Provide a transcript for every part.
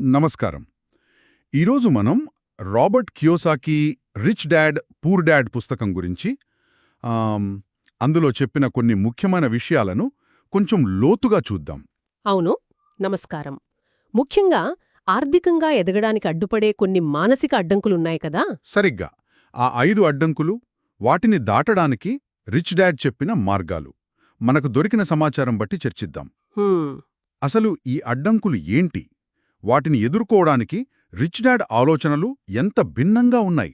నమస్కారం. ఈరోజు మనం Robert Kiyosaki Rich Dad Poor Dad పుస్తకం గురించి అందులో చెప్పిన కొన్ని ముఖ్యమైన విషయాలను కొంచెం లోతుగా చూద్దాం. అవును. నమస్కారం. ముఖ్యంగా ఆర్థికంగా ఎదగడానికి అడ్డుపడే కొన్ని మానసిక అడ్డంకులున్నాయి కదా? సరిగ్గా. ఆ ఐదు అడ్డంకులు వాటిని దాటడానికి రిచ్ డాడ్ చెప్పిన మార్గాలు. మనకు దొరికిన సమాచారం బట్టి చర్చిద్దాం. అసలు ఈ అడ్డంకులు ఏంటి? వాటిని ఎదుర్కోవడానికి రిచ్ డాడ్ ఆలోచనలు ఎంత భిన్నంగా ఉన్నాయి.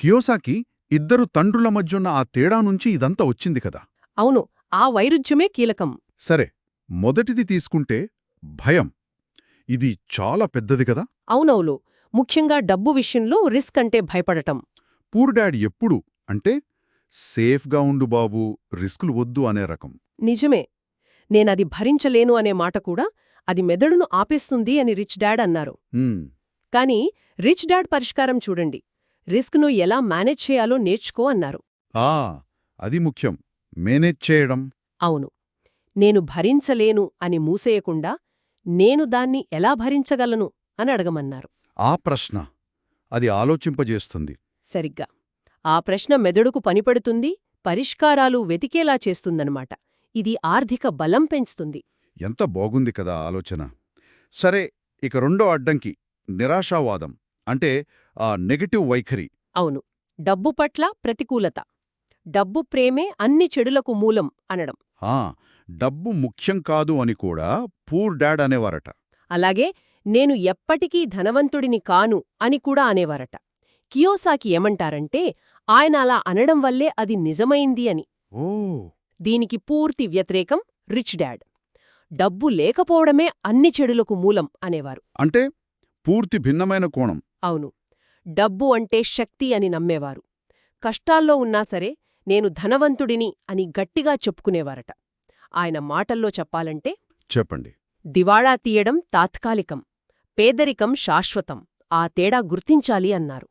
కియోసాకి ఇద్దరు తండ్రుల మధ్యున్న ఆ తేడా నుంచి ఇదంతా వచ్చింది కదా. అవును ఆ వైరుధ్యమే కీలకం. సరే మొదటిది తీసుకుంటే భయం. ఇది చాలా పెద్దది కదా. అవునవును ముఖ్యంగా డబ్బు విషయంలో రిస్క్ అంటే భయపడటం. పూర్ డాడ్ ఎప్పుడు అంటే సేఫ్గా ఉండు బాబూ రిస్కులు వద్దు అనే రకం. నిజమే నేనది భరించలేను అనే మాట కూడా అది మెదడును ఆపేస్తుంది అని రిచ్ డాడ్ అన్నారు. కానీ రిచ్ డాడ్ పరిష్కారం చూడండి. రిస్క్ను ఎలా మేనేజ్ చేయాలో నేర్చుకో అన్నారు. ఆ అది ముఖ్యం. మేనేజ్ చేయడం. అవును. నేను భరించలేను అని మూసేయకుండా నేను దాన్ని ఎలా భరించగలను అని అడగమన్నారు. ఆ ప్రశ్న అది ఆలోచింపజేస్తుంది. సరిగ్గా. ఆ ప్రశ్న మెదడుకు పనిపడుతుంది పరిష్కారాలు వెతికేలా చేస్తుందన్నమాట. ఇది ఆర్థిక బలం పెంచుతుంది. ఎంత బాగుంది కదా ఆలోచన. సరే ఇక రెండో అడ్డంకి నిరాశావాదం. అంటే ఆ నెగటివ్ వైఖరి. అవును. డబ్బు పట్ల ప్రతికూలత. డబ్బు ప్రేమే అన్ని చెడులకు మూలం అనడం. ఆ డబ్బు ముఖ్యం కాదు అని కూడా పూర్ డాడ్ అనేవారట. అలాగే నేను ఎప్పటికీ ధనవంతుడిని కాను అని కూడా అనేవారట. కియోసాకి ఏమంటారంటే ఆయన అలా అనడం వల్లే అది నిజమైంది అని. ఓ. దీనికి పూర్తి వ్యతిరేకం రిచ్ డాడ్. డబ్బు లేకపోవడమే అన్ని చెడులకు మూలం అనేవారు. అంటే పూర్తి భిన్నమైన కోణం. అవును. డబ్బు అంటే శక్తి అని నమ్మేవారు. కష్టాల్లో ఉన్నా సరే నేను ధనవంతుడిని అని గట్టిగా చెప్పుకునేవారట. ఆయన మాటల్లో చెప్పాలంటే చెప్పండి. దివాళా తీయడం తాత్కాలికం పేదరికం శాశ్వతం ఆ తేడా గుర్తించాలి అన్నారు.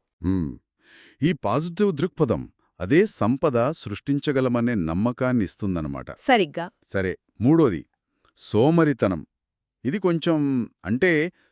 ఈ పాజిటివ్ దృక్పథం అదే సంపద సృష్టించగలమనే నమ్మకాన్ని ఇస్తుందన్నమాట సరిగ్గా. సరే మూడోది. సోమరితనం. ఇది కొంచెం అంటే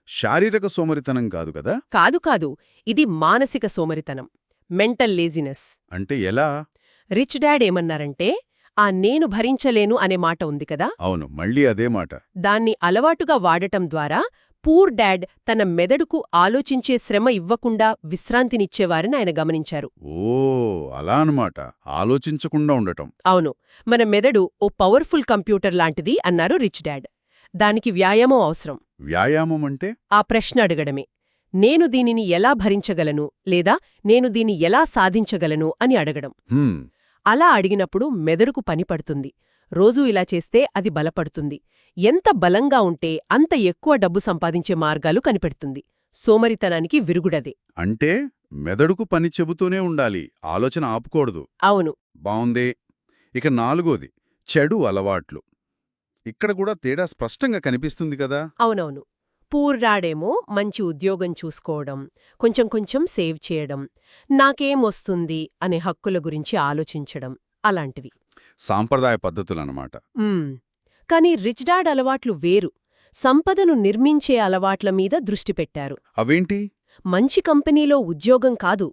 శారీరక సోమరితనం కాదు కదా? కాదు కాదు ఇది మానసిక సోమరితనం. Mental laziness. అంటే ఎలా? రిచ్ డాడ్ ఏమన్నారంటే ఆ నేను భరించలేను అనే మాట ఉంది కదా? అవును మళ్ళీ అదే మాట. దాన్ని అలవాటుగా వాడటం ద్వారా పూర్ డాడ్ తన మెదడుకు ఆలోచించే శ్రమ ఇవ్వకుండా విశ్రాంతినిచ్చేవారని ఆయన గమనించారు. ఓ అలా అన్నమాట. ఆలోచించకుండా ఉండటం. అవును. మన మెదడు ఓ పవర్ఫుల్ కంప్యూటర్ లాంటిది అన్నారు రిచ్ డాడ్. దానికి వ్యాయామం అవసరం. వ్యాయామం అంటే? ఆ ప్రశ్న అడగడమే. నేను దీనిని ఎలా భరించగలను లేదా నేను దీన్ని ఎలా సాధించగలను అని అడగడం. హ్మ్, అలా అడిగినప్పుడు మెదడుకు పనిపడుతుంది రోజూ ఇలా చేస్తే అది బలపడుతుంది. ఎంత బలంగా ఉంటే అంత ఎక్కువ డబ్బు సంపాదించే మార్గాలు కనిపెడుతుంది. సోమరితనానికి విరుగుడదే. అంటే మెదడుకు పని చెబుతూనే ఉండాలి. ఆలోచన ఆపుకూడదు. అవును. బావుంది. ఇక నాలుగోది చెడు అలవాట్లు. ఇక్కడ కూడా తేడా స్పష్టంగా కనిపిస్తుంది కదా? అవునవును. పూర్రాడేమో మంచి ఉద్యోగం చూసుకోవడం కొంచెం కొంచెం సేవ్ చేయడం నాకేమొస్తుంది అనే హక్కుల గురించి ఆలోచించడం అలాంటివి. సాంప్రదాయ పద్ధతులన్నమాట. కాని రిచ్ డాడ్ అలవాట్లు వేరు. సంపదను నిర్మించే అలవాట్ల మీద దృష్టి పెట్టారు. అవేంటి? మంచి కంపెనీలో ఉద్యోగం కాదు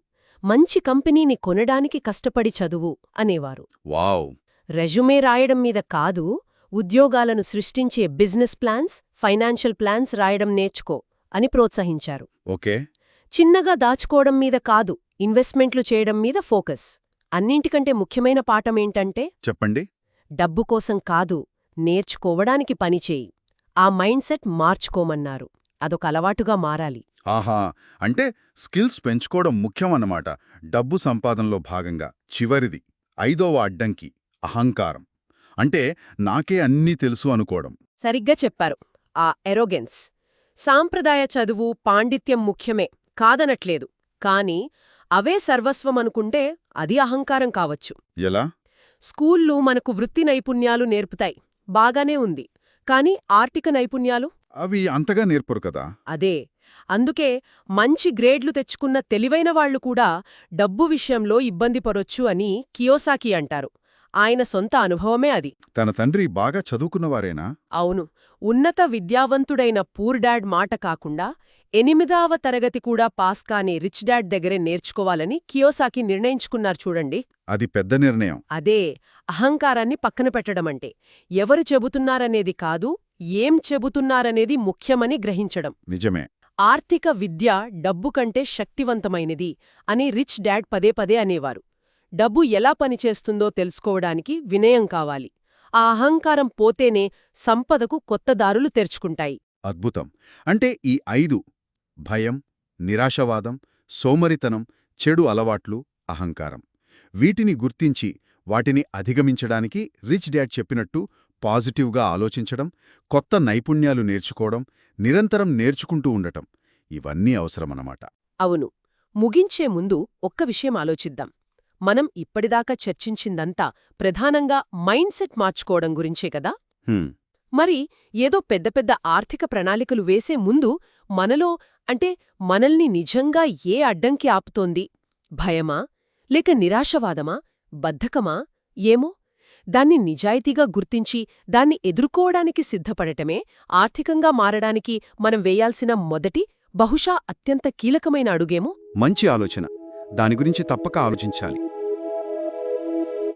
మంచి కంపెనీని కొనడానికి కష్టపడి చదువు అనేవారు. వావ్. రెజ్యుమే రాయడం మీద కాదు ఉద్యోగాలను సృష్టించే బిజినెస్ ప్లాన్స్ ఫైనాన్షియల్ ప్లాన్స్ రాయడం నేర్చుకో అని ప్రోత్సహించారు. ఓకే. చిన్నగా దాచుకోవడం మీద కాదు ఇన్వెస్ట్మెంట్లు చేయడం మీద ఫోకస్. అన్నింటికంటే ముఖ్యమైన పాఠమేంటంటే చెప్పండి. డబ్బు కోసం కాదు నేర్చుకోవడానికి పనిచేయి ఆ మైండ్ సెట్ మార్చుకోమన్నారు. అదొక అలవాటుగా మారాలి. ఆహా! అంటే స్కిల్స్ పెంచుకోవడం ముఖ్యమన్నమాట డబ్బు సంపాదనలో భాగంగా చివరిది ఐదవ అడ్డంకి అహంకారం. అంటే నాకే అన్నీ తెలుసు అనుకోవడం. సరిగ్గా చెప్పారు. ఆ ఎరోగెన్స్ సాంప్రదాయ చదువు పాండిత్యం ముఖ్యమే కాదనట్లేదు. కాని అవే సర్వస్వం అనుకుంటే అది అహంకారం కావచ్చు. ఎలా? స్కూళ్ళు మనకు వృత్తి నైపుణ్యాలు నేర్పుతాయి. బాగానే ఉంది. కాని ఆర్థిక నైపుణ్యాలు? అవి అంతగా నేర్పరు కదా? అదే. అందుకే మంచి గ్రేడ్లు తెచ్చుకున్న తెలివైన వాళ్ళు కూడా డబ్బు విషయంలో ఇబ్బంది పడొచ్చు అని కియోసాకి అంటారు. ఆయన సొంత అనుభవమే అది. తన తండ్రి బాగా చదువుకున్నవారేనా? అవును. ఉన్నత విద్యావంతుడైన పూర్ డాడ్ మాట కాకుండా ఎనిమిదావ తరగతి కూడా పాస్ కాని రిచ్ డాడ్ దగ్గరే నేర్చుకోవాలని కియోసాకి నిర్ణయించుకున్నారు చూడండి. అది పెద్ద నిర్ణయం. అదే అహంకారాన్ని పక్కన పెట్టడమంటే ఎవరు చెబుతున్నారనేది కాదు ఏం చెబుతున్నారనేది ముఖ్యమని గ్రహించడం. నిజమే. ఆర్థిక విద్య డబ్బు కంటే శక్తివంతమైనది అని రిచ్ డాడ్ పదే పదే అనేవారు. డబ్బు ఎలా పనిచేస్తుందో తెలుసుకోవడానికి వినయం కావాలి. ఆ అహంకారం పోతేనే సంపదకు కొత్త దారులు తెరుచుకుంటాయి. అద్భుతం. అంటే ఈ ఐదు భయం నిరాశవాదం సోమరితనం చెడు అలవాట్లు అహంకారం. వీటిని గుర్తించి వాటిని అధిగమించడానికి రిచ్ డాడ్ చెప్పినట్టు పాజిటివ్గా ఆలోచించడం కొత్త నైపుణ్యాలు నేర్చుకోవడం నిరంతరం నేర్చుకుంటూ ఉండటం ఇవన్నీ అవసరమన్నమాట. అవును. ముగించే ముందు ఒక్క విషయం ఆలోచిద్దాం. మనం ఇప్పటిదాకా చర్చించిందంతా ప్రధానంగా మైండ్ సెట్ మార్చుకోవడం గురించే కదా? మరి ఏదో పెద్ద పెద్ద ఆర్థిక ప్రణాళికలు వేసే ముందు మనలో అంటే మనల్ని నిజంగా ఏ అడ్డంకి ఆపుతోంది? భయమా? లేక నిరాశవాదమా? బద్ధకమా? ఏమో? దాన్ని నిజాయితీగా గుర్తించి దాన్ని ఎదుర్కోవడానికి సిద్ధపడటమే ఆర్థికంగా మారడానికి మనం వేయాల్సిన మొదటి బహుశా అత్యంత కీలకమైన అడుగేమో? మంచి ఆలోచన. దాని గురించి తప్పక ఆలోచించాలి.